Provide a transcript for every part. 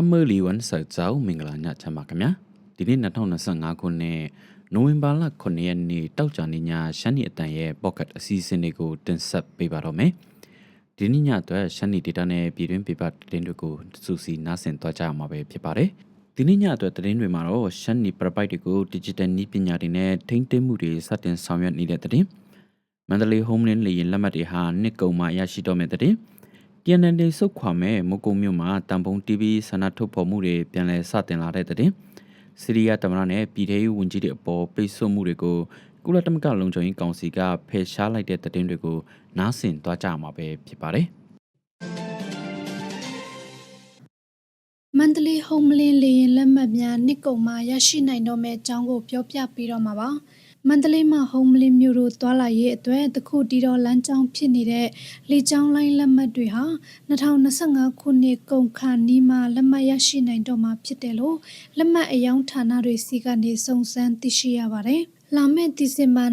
ခမလီဝန်ဆာဇောင်းမင်္ဂလာညချမ်းပါခင်ဗျာဒီနေ့2025ခုနှစ်နိုဝင်ဘာလ9ရက်နေ့တောက်ကြနေ့ညရှမ်းနီအတန်ရဲ့ pocket အစီအစဉ်လေးကိုတင်ဆက်ပေးပါတော့မယ်ဒီနေ့ညအတွက်ရှမ်းနီ data နဲ့ပြည်တွင်း paper သတင်းတွေကိုစူးစီးနားဆင်သွားကြရမှာပဲဖြစ်ပါတယ်ဒီနေ့ညအတွက်သတင်းတွေမှာတော့ရှမ်းနီ property တွေကို digital နည်းပညာတွေနဲ့ထိန်းသိမ်းမှုတွေစတင်ဆောင်ရွက်နေတဲ့သတင်းမန္တလေး homeland လေယာဉ်လက်မှတ်တွေဟာနှစ်ကုန်မှရရှိတော့မယ့်သတင်း TNN စုတ်ခွာမဲ့မကုံမြို့မှာတန်ပုံ TV ဆန္ဒထုတ်ဖော်မှုတွေပြန်လည်စတင်လာတဲ့တဲ့စီးရီးယားတမန်နဲ့ပြည်ထောင်စုဝန်ကြီးတွေအပေါ်ပိတ်ဆို့မှုတွေကိုကုလသမဂ္ဂလုံခြုံရေးကောင်စီကဖယ်ရှားလိုက်တဲ့တဲ့တွေကိုနားဆင်သွားကြမှာပဲဖြစ်ပါတယ်။မန္တလေးဟုံးမလင်းလေရင်လက်မှတ်များနှစ်ကုန်မှရရှိနိုင်တော့မယ့်အကြောင်းကိုပြောပြပေးတော့မှာပါ။ မန္တလေးမှဟုံးမလင်းမြို့တို့သွာလာရေးအတွက်တခုတီတော်လမ်းကြောင်းဖြစ်နေတဲ့လေကြောင်းလိုင်းလက်မှတ်တွေဟာ2025ခုနှစ်ကုန်ခါနီးမှလက်မှတ်ရရှိနိုင်တော့မှာဖြစ်တယ်လို့လက်မှတ်အယောင်းဌာနတွေစီကနေစုံစမ်းသိရှိရပါတယ်။လာမယ့်ဒီဇင်ဘာ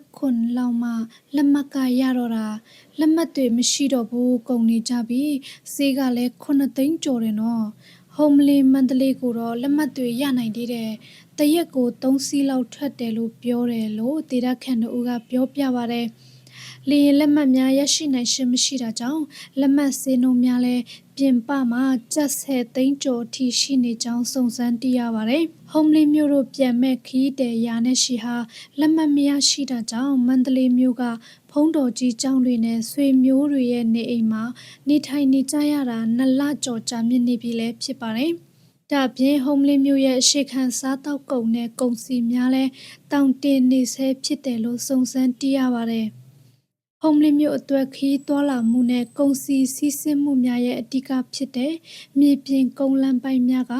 29လောက်မှလက်မှတ်ကရတော့တာလက်မှတ်တွေမရှိတော့ဘူးကုန်နေကြပြီ။ဈေးကလည်း9သိန်းကျော်တယ်နော်။ဟုံးမလင်းမန္တလေးကိုတော့လက်မှတ်တွေရနိုင်သေးတယ်။ တရက်ကို3စီးလောက်ထွက်တယ်လို့ပြောတယ်လို့ဒေတာခန်တို့ကပြောပြပါတယ်။လေရင်လက်မှတ်များရရှိနိုင်ရှင်မရှိတာကြောင့်လက်မှတ်စင်းတို့များလည်းပြင်ပမှာကျပ်ဆယ်သိန်းကျော်အထိရှိနေကြောင်းစုံစမ်းသိရပါတယ်။ဟုံးမလင်းမြို့တို့ပြန်မဲ့ခီးတဲ့ရာနဲ့ရှိဟာလက်မှတ်မရရှိတာကြောင့်မန္တလေးမြို့ကဖုံးတော်ကြီးကျောင်းတွေနဲ့ဆွေမျိုးတွေရဲ့နေအိမ်မှာနေထိုင်နေကြရတာနှစ်လကျော်ကြာမြင့်နေပြီလည်းဖြစ်ပါတယ်။ ဒါပြင်ဟုံးမလင်းမြို့ရဲ့အရှိခံစားတောက်ကုန်နဲ့ကုန်စီများလဲတောင်တင်နေဆဲဖြစ်တယ်လို့စုံစမ်းသိရပါတယ်။ဟုံးမလင်းမြို့အတွက်ခရီးသွားလာမှုနဲ့ကုန်စည်စီးဆင်းမှုများရဲ့အဓိကဖြစ်တဲ့မြေပြင်ကုန်းလမ်းပိုင်းများက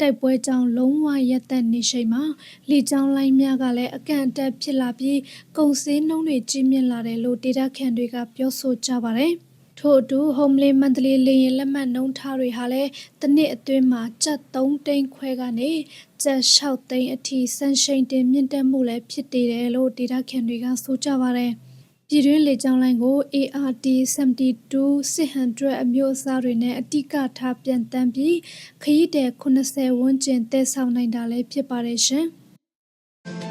တိုက်ပွဲကြောင့်လုံးဝရပ်တန့်နေချိန်မှာလေကြောင်းလိုင်းများကလည်းအကန့်အသတ်ဖြစ်လာပြီးကုန်စည်နှုန်းတွေကြီးမြင့်လာတယ်လို့ဒေတာခန်တွေကပြောဆိုကြပါတယ်။ ထို့အတူဟုံးမလင်းမန္တလေးလေရင်လက်မှတ်နှုန်းထားတွေဟာလည်းတစ်နှစ်အတွင်းမှာကျပ်3သိန်းခွဲကနေကျပ်6သိန်းအထိဆန်ရှိန်တင်မြင့်တက်မှုလည်းဖြစ်တည်တယ်လို့ဒေတာခန်တွေကဆိုကြပါတယ်။ပြည်တွင်းလေကြောင်းလိုင်းကို ART72 600အမျိုးအစားတွေနဲ့အတိကထားပြန်တမ်းပြီးခရီးသည်80ဝန်းကျင်တည်ဆောင်နိုင်တာလည်းဖြစ်ပါတယ်ရှင်။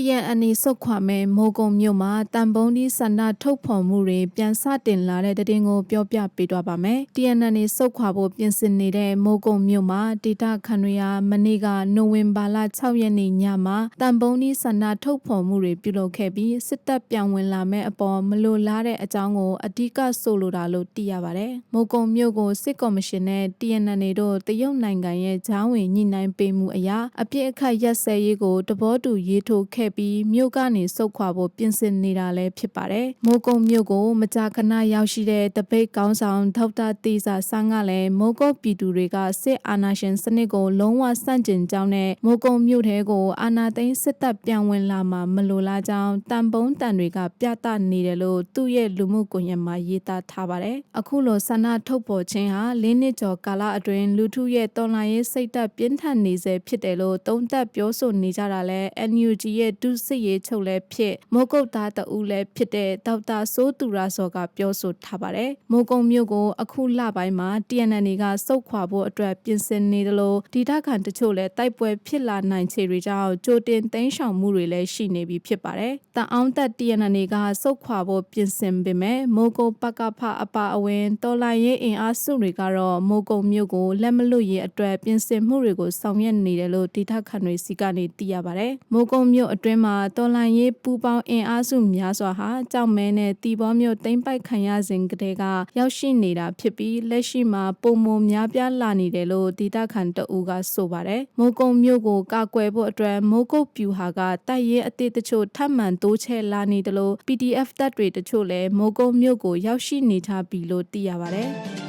TNN စုတ်ခွာမဲ့မိုးကုံမြို့မှာတန်ပုံးဒီဆန္ဒထုတ်ဖော်မှုတွေပြန်စတင်လာတဲ့တဲ့တင်ကိုပြောပြပေးသွားပါမယ်။ TNN စုတ်ခွာဖို့ပြင်ဆင်နေတဲ့မိုးကုံမြို့မှာဒေတာခန်ရီယာမနေ့ကနိုဝင်ဘာလ6ရက်နေ့ညမှာတန်ပုံးဒီဆန္ဒထုတ်ဖော်မှုတွေပြုလုပ်ခဲ့ပြီးစစ်တပ်ပြောင်းဝင်လာမဲ့အပေါ်မလိုလားတဲ့အကြောင်းကိုအဓိကဆိုလိုတာလို့သိရပါတယ်။မိုးကုံမြို့ကိုစစ်ကော်မရှင်နဲ့ TNN တို့တရုတ်နိုင်ငံရဲ့ဂျောင်းဝင်ညှိနှိုင်းပေးမှုအရာအပြစ်အခတ်ရက်စဲရေးကိုတဘောတူရေးထိုးခဲ့ခဲ့ပြီးမြို့ကနေစုတ်ခွာဖို့ပြင်ဆင်နေတာလည်းဖြစ်ပါတယ်။မိုးကုံမြို့ကိုမကြာခဏရောက်ရှိတဲ့တပိတ်ကောင်းဆောင်ဒေါက်တာတေစာဆန်းကလည်းမိုးကုတ်ပြည်သူတွေကစစ်အာဏာရှင်စနစ်ကိုလုံးဝဆန့်ကျင်ကြောင်းနဲ့မိုးကုံမြို့ထဲကိုအာဏာသိမ်းစစ်တပ်ပြန်ဝင်လာမှာမလိုလားကြောင်းတန်ပုံးတန်တွေကပြသနေတယ်လို့သူ့ရဲ့လူမှုကွန်ရက်မှာရေးသားထားပါတယ်။အခုလိုဆန္ဒထုတ်ပေါ်ခြင်းဟာလင်းနှစ်ကျော်ကာလအတွင်းလူထုရဲ့တော်လှန်ရေးစိတ်ဓာတ်ပြင်းထန်နေစေဖြစ်တယ်လို့သုံးသပ်ပြောဆိုနေကြတာလဲ NUG ရဲ့ဒုစစ်ရေးချုပ်လည်းဖြစ်မိုးကုတ်သားတဦးလည်းဖြစ်တဲ့ဒေါက်တာစိုးသူရစောကပြောဆိုထားပါတယ်။မိုးကုံမြို့ကိုအခုလပိုင်းမှာ TNN ကစုတ်ခွာဖို့အတွက်ပြင်ဆင်နေတယ်လို့ဒေတာခန်တချို့လည်းတိုက်ပွဲဖြစ်လာနိုင်ခြေတွေကြောင့်ကြိုတင်သိမ်းရှောင်မှုတွေလည်းရှိနေပြီဖြစ်ပါတယ်။တအောင်သက် TNN ကစုတ်ခွာဖို့ပြင်ဆင်ပေမဲ့မိုးကုတ်ပကဖအပါအဝင်တော်လိုင်းရေးအင်အားစုတွေကတော့မိုးကုံမြို့ကိုလက်မလွတ်ရေးအတွက်ပြင်ဆင်မှုတွေကိုဆောင်ရွက်နေတယ်လို့ဒေတာခန်တွေစီကနေသိရပါတယ်။မိုးကုံမြို့အတွင်းမှာတော်လှန်ရေးပူးပေါင်းအင်အားစုများစွာဟာကြောက်မဲနဲ့တီဘောမျိုးတိမ့်ပိုက်ခံရစဉ်ကတည်းကရောက်ရှိနေတာဖြစ်ပြီးလက်ရှိမှာပုံမများပြားလာနေတယ်လို့ဒေတာခန်တအူးကဆိုပါတယ်။မိုးကုံမျိုးကိုကာကွယ်ဖို့အတွက်မိုးကုတ်ပြူဟာကတိုက်ရဲအသည့်တချို့ထပ်မံတိုးချဲလာနေတယ်လို့ PDF တပ်တွေတချို့လည်းမိုးကုံမျိုးကိုရောက်ရှိနေကြပြီလို့သိရပါတယ်။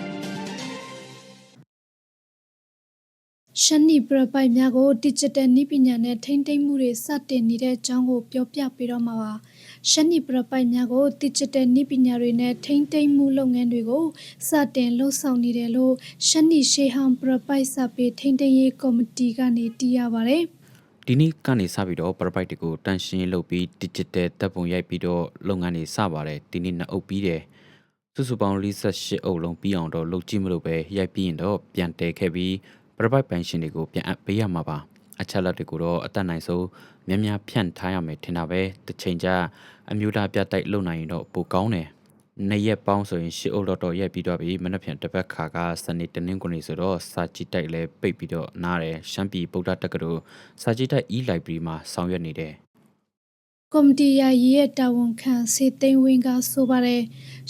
ရှမ်းနီပရပိုက်များကို digital နည်းပညာနဲ့ထိန်းသိမ်းမှုတွေစတင်နေတဲ့အကြောင်းကိုပြောပြပေးတော့မှာပါ။ရှမ်းနီပရပိုက်များကို digital နည်းပညာတွေနဲ့ထိန်းသိမ်းမှုလုပ်ငန်းတွေကိုစတင်လှုပ်ဆောင်နေတယ်လို့ရှမ်းနီရှေးဟောင်းပရပိုက်စာပေထိန်းသိမ်းရေးကော်မတီကနေသိရပါတယ်။ဒီနေ့ကနေစပြီးတော့ property တွေကိုတန်ရှင်းလုပ်ပြီး digital တပ်ပုံရိုက်ပြီးတော့လုပ်ငန်းတွေစပါတယ်ဒီနေ့နှစ်အုပ်ပြီးတယ်စုစုပေါင်း48အုပ်လုံးပြီးအောင်တော့လုပ်ကြည့်မလို့ပဲရိုက်ပြီးရင်တော့ပြန်တဲခဲ့ပြီး ပရပိုက်ပိုင်ရှင်တွေကိုပြန်အပ်ပေးရမှာပါအချက်လက်တွေကိုတော့အသက်နိုင်ဆုံးများများဖြန့်ထားရမယ်ထင်တာပဲတစ်ချိန်ကျအမျိုးသားပြတိုက်လုံနိုင်ရင်တော့ပိုကောင်းတယ်နှစ်ရက်ပေါင်းဆိုရင်ရှစ်အုပ်တော့တော့ရိုက်ပြီးတော့ပြီမနေ့ပြန်တစ်ပတ်ခါကစနေတနင်္ဂနွေဆိုတော့စာကြည့်တိုက်လဲပိတ်ပြီးတော့နားတယ်ရှမ်းပြည်ဗုဒ္ဓတက္ကသိုလ်စာကြည့်တိုက် e-library မှာဆောင်ရွက်နေတယ် ကော်မတီယာရီရဲ့တာဝန်ခံစေသိန်းဝင်းကဆိုပါတယ်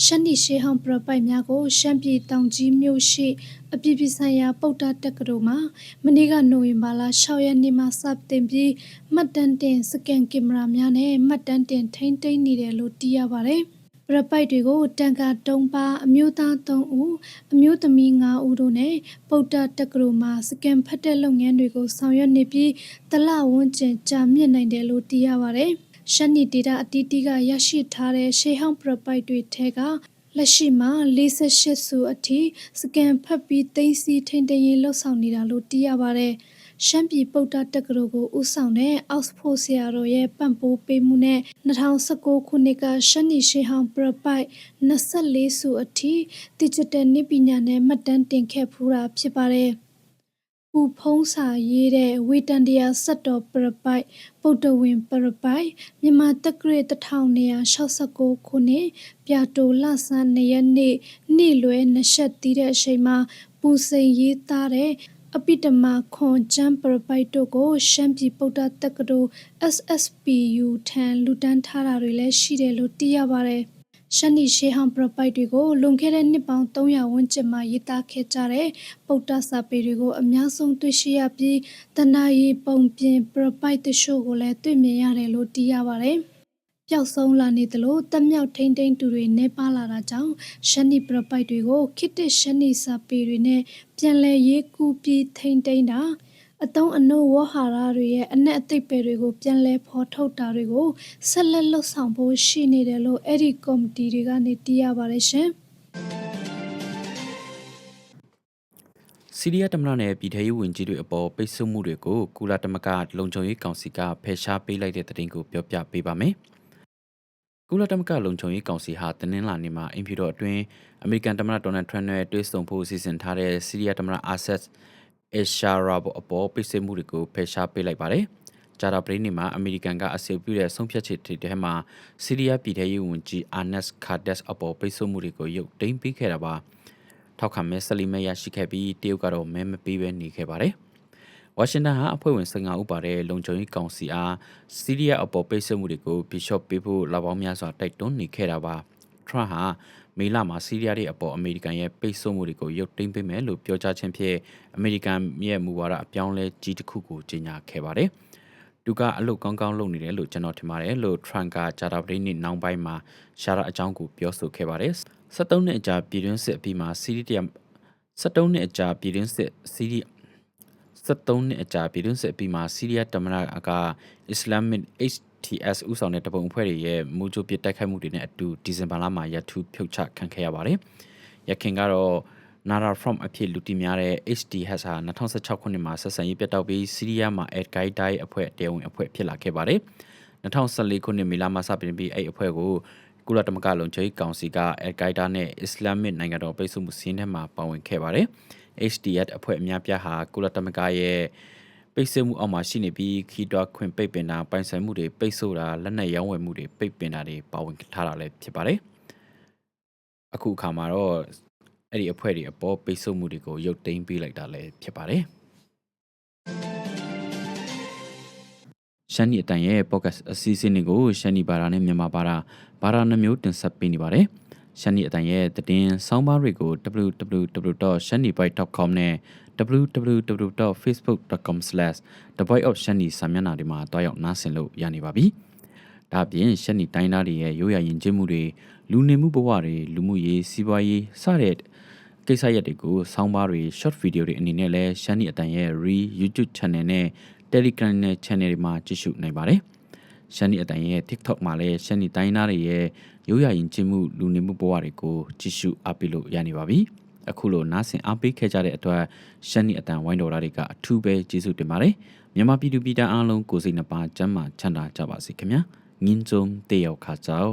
ရှမ်းနီရှေးဟောင်းပရပိုက်များကိုရှမ်းပြည်တောင်ကြီးမြို့ရှိအပြည်ပြည်ဆိုင်ရာပုဒ္ဒတက္ကသိုလ်မှာမနေ့ကနိုဝင်ဘာလ6ရက်နေ့မှာစတင်ပြီးမှတ်တမ်းတင်စကန်ကင်မရာများနဲ့မှတ်တမ်းတင်ထိန်းသိမ်းနေတယ်လို့သိရပါတယ်ပရပိုက်တွေကိုတန်ကာတုံးပါအမျိုးသား3ဦးအမျိုးသမီး5ဦးတို့နဲ့ပုဒ္ဒတက္ကသိုလ်မှာစကန်ဖတ်တဲ့လုပ်ငန်းတွေကိုဆောင်ရွက်နေပြီးတလဝန်းကျင်ကြာမြင့်နိုင်တယ်လို့သိရပါတယ်။ ရှမ်းနီဒေတာအတီးတီးကရရှိထားတဲ့ရှေးဟောင်းပရပိုက်တွေထဲကလက်ရှိမှာ48စုအထိစကန်ဖတ်ပြီးသိမ်းစီထိန်တရင်လှုပ်ဆောင်နေတာလို့သိရပါတယ်။ရှမ်းပြည်ပုဒ္ဒတက္ကသိုလ်ကိုဦးဆောင်တဲ့အောက်စဖို့ဆရာတော်ရဲ့ပံ့ပိုးပေးမှုနဲ့2019ခုနှစ်ကရှမ်းနီရှေးဟောင်းပရပိုက်24စုအထိ digital နည်းပညာနဲ့မှတ်တမ်းတင်ခဲ့ဖူးတာဖြစ်ပါတယ်။ ပူဖုံးစာရေးတဲ့ဝေတန်တရားစက်တော်ပရပိုက်ပုဒ္ဒဝင်ပရပိုက်မြန်မာတက္ကရာ1269ခုနှစ်ပြတိုလဆန်း2ရက်နေ့နေ့လွယ်နှစ်ချက်တီးတဲ့အချိန်မှာပူစိန်ရေးသားတဲ့အပိတမခွန်ကျမ်းပရပိုက်တို့ကိုရှမ်းပြည်ပုဒ္ဒတက္ကသိုလ် SSPU ထံလူတန်းထားတာတွေလည်းရှိတယ်လို့သိရပါတယ်။ ရှမ်းနီရှေးဟောင်းပရပိုက်တွေကိုလွန်ခဲ့တဲ့နှစ်ပေါင်း300ဝန်းကျင်မှာရေးသားခဲ့ကြတဲ့ပုဒ္ဒစာပေတွေကိုအများဆုံးတွေ့ရှိရပြီးတဏှာရီပုံပြင်ပရပိုက်တချို့ကိုလည်းတွေ့မြင်ရတယ်လို့သိရပါတယ်။ပျောက်ဆုံးလာနေသလိုတက်မြောက်ထိန်ထိန်တူတွေနေပါလာတာကြောင့်ရှမ်းနီပရပိုက်တွေကိုခိတ္တရှမ်းနီစာပေတွေနဲ့ပြန်လည်ရေးကူးပြီးထိန်ထိန်တာ အတုံးအနိုးဝဟာရတွေရဲ့အ내အသိပယ်တွေကို ပြန်လဲဖော်ထုတ်တာတွေကိုဆက်လက်လှုပ်ဆောင်ဖို့ရှိနေတယ်လို့အဲ့ဒီကော်မတီတွေကနေသိရပါတယ်ရှင်စီးရီးယားတမန်နဲ့ပြည်ထရေးဝင်ကြီးတွေအပေါ်ပိတ်ဆို့မှုတွေကိုကုလသမဂ္ဂလုံခြုံရေးကောင်စီကဖယ်ရှားပေးလိုက်တဲ့တဲ့တင်ကိုပြောပြပေးပါမယ်။ကုလသမဂ္ဂလုံခြုံရေးကောင်စီဟာတနင်္လာနေ့မှာအင်ဖြူတော်အတွင်းအမေရိကန်သမ္မတဒေါ်နယ်ထရန့်နဲ့တွေ့ဆုံဖို့စီစဉ်ထားတဲ့ဆီးရီးယားသမ္မတအာဆတ် အရှာရာဘအပေါ်ပိတ်ဆို့မှုတွေကိုဖယ်ရှားပေးလိုက်ပါတယ်။ဂျာရာပရင်းနေမှာအမေရိကန်ကအစီအပြုတဲ့ဆုံးဖြတ်ချက်တွေထဲမှာဆီးရီးယားပြည်ထရေးဝန်ကြီးအာနက်ကာဒက်အပေါ်ပိတ်ဆို့မှုတွေကိုရုပ်သိမ်းပေးခဲ့တာပါ။ထောက်ခံမဲဆလီမဲရရှိခဲ့ပြီးတရုတ်ကတော့မဲမပေးဘဲနေခဲ့ပါတယ်။ဝါရှင်တန်ဟာအဖွဲ့ဝင်15ဦးပါတဲ့လုံခြုံရေးကောင်စီအားစီးရီးယားအပေါ်ပိတ်ဆို့မှုတွေကိုဘီရှော့ပေးဖို့လာပေါင်းများစွာတိုက်တွန်းနေခဲ့တာပါထရန့်ဟာ မေလမှာစီးရီးယားရဲ့အပေါ်အမေရိကန်ရဲ့ပိတ်ဆို့မှုတွေကိုရုပ်သိမ်းပေးမယ်လို့ပြောကြားခြင်းဖြင့်အမေရိကန်ရဲ့မူဝါဒအပြောင်းလဲကြီးတစ်ခုကိုကြေညာခဲ့ပါတယ်သူကအလုပ်ကောင်းကောင်းလုပ်နေတယ်လို့ကျွန်တော်ထင်ပါတယ်လို့ Trump ကဂျာတာပရိနစ်နောက်ပိုင်းမှာရှာရာအကြောင်းကိုပြောဆိုခဲ့ပါတယ်73နှစ်အကြာပြည်တွင်းစစ်အပြီးမှာစီးရီးတရ73နှစ်အကြာပြည်တွင်းစစ်စီးရီး73နှစ်အကြာပြည်တွင်းစစ်ပြီးမှဆီးရီးယားတမန်ကအစ္စလာမစ် HTS ဥဆောင်တဲ့တပုံအဖွဲ့တွေရဲ့မူကြိုပစ်တိုက်ခိုက်မှုတွေနဲ့အတူဒီဇင်ဘာလမှာရထူးဖြုတ်ချခံခဲ့ရပါတယ်။ရခင်ကတော့ Nara from အဖြစ်လူတီများတဲ့ HTS ဟာ2016ခုနှစ်မှာဆက်ဆံရေးပြတ်တောက်ပြီးဆီးရီးယားမှာ Al-Qaeda အဖွဲ့တရားဝင်အဖွဲ့ဖြစ်လာခဲ့ပါတယ်။2014ခုနှစ်မေလမှာစတင်ပြီးအဲ့အဖွဲ့ကိုကုလသမဂ္ဂလုံခြုံရေးကောင်စီက Al-Qaeda နဲ့ Islamic နိုင်ငံတော်ပိတ်ဆို့မှုစီးနှဲမှာပါဝင်ခဲ့ပါတယ်။ HDF အဖွဲ့အများပြားဟာကုလသမဂ္ဂရဲ့ ပိတ်ဆို့မှုအောက်မှာရှိနေပြီးခီးတွားခွင့်ပိတ်ပင်တာပိုင်ဆိုင်မှုတွေပိတ်ဆို့တာလက်နက်ရောင်းဝယ်မှုတွေပိတ်ပင်တာတွေပါဝင်ထားတာလည်းဖြစ်ပါတယ်။အခုအခါမှာတော့အဲ့ဒီအဖွဲ့တွေအပေါ်ပိတ်ဆို့မှုတွေကိုရုပ်သိမ်းပေးလိုက်တာလည်းဖြစ်ပါတယ်။ရှမ်းနီအတန်ရဲ့ podcast အစီအစဉ်တွေကိုရှမ်းနီဘာသာနဲ့မြန်မာဘာသာဘာသာနှမျိုးတင်ဆက်ပေးနေပါတယ်။ ရှမ်းနီအတန်ရဲ့သတင်းဆောင်းပါးတွေကို www.shanibite.com နဲ့ www.facebook.com/theboyofshani စာမျက်နှာတွေမှာတွားရောက်နားဆင်လို့ရနေပါပြီ။ဒါ့အပြင်ရှမ်းနီတိုင်းသားတွေရဲ့ရိုးရာယဉ်ကျေးမှုတွေလူနေမှုဘဝတွေလူမှုရေးစီးပွားရေးစတဲ့ကိစ္စရပ်တွေကိုဆောင်းပါးတွေ short video တွေအနေနဲ့လည်းရှမ်းနီအတန်ရဲ့ re YouTube channel နဲ့ Telegram နဲ့ channel တွေမှာကြည့်ရှုနိုင်ပါတယ်။ရှမ်းနီအတိုင်းရဲ့ TikTok မှာလည်းရှမ်းနီတိုင်းသားတွေရဲ့ ရိုးရာယဉ်ကျေးမှုလူနေမှုဘဝတွေကိုကြည့်ရှုအားပေးလို့ရနေပါပြီ။အခုလိုနားဆင်အားပေးခဲ့ကြတဲ့အတွက်ရှမ်းနီအတန်ဝိုင်းတော်သားတွေကအထူးပဲကျေးဇူးတင်ပါတယ်။မြန်မာပြည်သူပြည်သားအားလုံးကိုစိတ်နှပါကျမ်းမာချမ်းသာကြပါစေခင်ဗျာ။ငင်းစုံတေရောက်ခါကြော